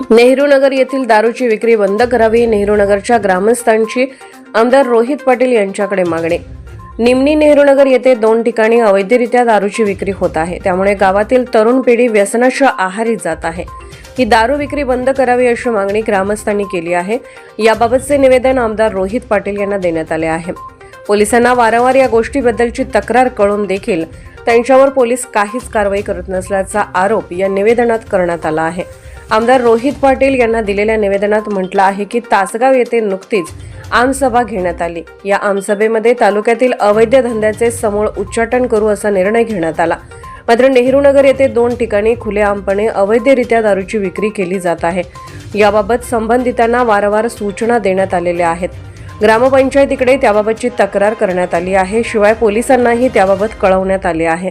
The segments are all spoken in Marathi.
नेहरू नगर येथील दारूची विक्री बंद करावी नेहरू नगरच्या ग्रामस्थांची आमदार रोहित पाटील यांच्याकडे मागणी. निमणी नेहरू नगर येथे दोन ठिकाणी अवैधरित्या दारूची विक्री होत आहे. त्यामुळे गावातील तरुण पिढी व्यसनाच्या आहारी जात आहे. ही दारू विक्री बंद करावी अशी मागणी ग्रामस्थांनी केली आहे. याबाबतचे निवेदन आमदार रोहित पाटील यांना देण्यात आले आहे. पोलिसांना वारंवार या गोष्टीबद्दलची तक्रार कळून देखील त्यांच्यावर पोलीस काहीच कारवाई करत नसल्याचा आरोप या निवेदनात करण्यात आला आहे. आमदार रोहित पाटील यांना दिलेल्या निवेदनात म्हटलं आहे की तासगाव येथे नुकतीच आमसभा घेण्यात आली. या आमसभेमध्ये तालुक्यातील अवैध धंद्याचे समूळ उच्चाटन करू असा निर्णय घेण्यात आला. मात्र नेहरू नगर येथे दोन ठिकाणी खुलेआमपणे अवैधरित्या दारूची विक्री केली जात आहे. याबाबत संबंधितांना वारंवार सूचना देण्यात आलेल्या आहेत. ग्रामपंचायतीकडे त्याबाबतची तक्रार करण्यात आली आहे. शिवाय पोलिसांनाही त्याबाबत कळवण्यात आले आहे.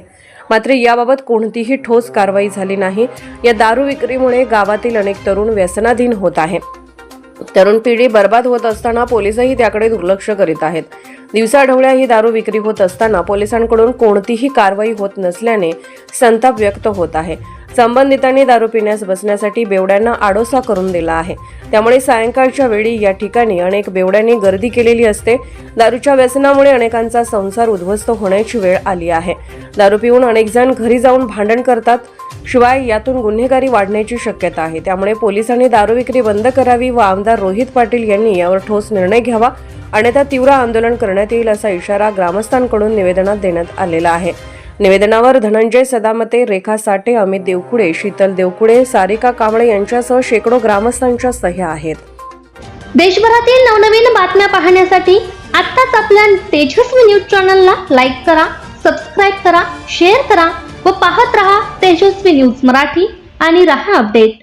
मात्र याबाबत कोणतीही ठोस कारवाई झाली नाही. या दारू विक्रीमुळे गावातील अनेक तरुण व्यसनाधीन होत आहे तरुण पिढी बर्बाद होत असताना पोलिसही त्याकडे दुर्लक्ष करीत आहेत. दिवसाढवळ्या ही दारू विक्री होत असताना पोलिसांकडून कोणतीही कारवाई होत नसल्याने संताप व्यक्त होत आहे. संबंधितांनी दारू पिण्यास बसण्यासाठी बेवड्यांना आडोसा करून दिला आहे. त्यामुळे सायंकाळच्या वेळी या ठिकाणी अनेक बेवड्यांनी गर्दी केलेली असते. दारूच्या व्यसनामुळे अनेकांचा संसार उद्ध्वस्त होण्याची वेळ आली आहे. दारू पिऊन अनेक जण घरी जाऊन भांडण करतात. शिवाय यातून गुन्हेगारी वाढण्याची शक्यता आहे. त्यामुळे पोलिसांनी दारू विक्री बंद करावी व आमदार रोहित पाटील यांनी यावर ठोस निर्णय घ्यावा. अन्यथा तीव्र आंदोलन करण्यात येईल असा इशारा ग्रामस्थांकडून निवेदनात देण्यात आलेला आहे. निवेदनावर धनंजय सदामते रेखा साठे अमित देवकुडे शीतल देवकुडे सारिका कांबळे यांच्यासह शेकडो ग्रामस्थांच्या सह्या आहेत. देशभरातील नवनवीन बातम्या पाहण्यासाठी आत्ताच आपल्या तेजस्वी न्यूज चॅनलला लाईक करा सबस्क्राईब करा शेअर करा व पाहत रहा तेजस्वी न्यूज मराठी आणि रहा अपडेट.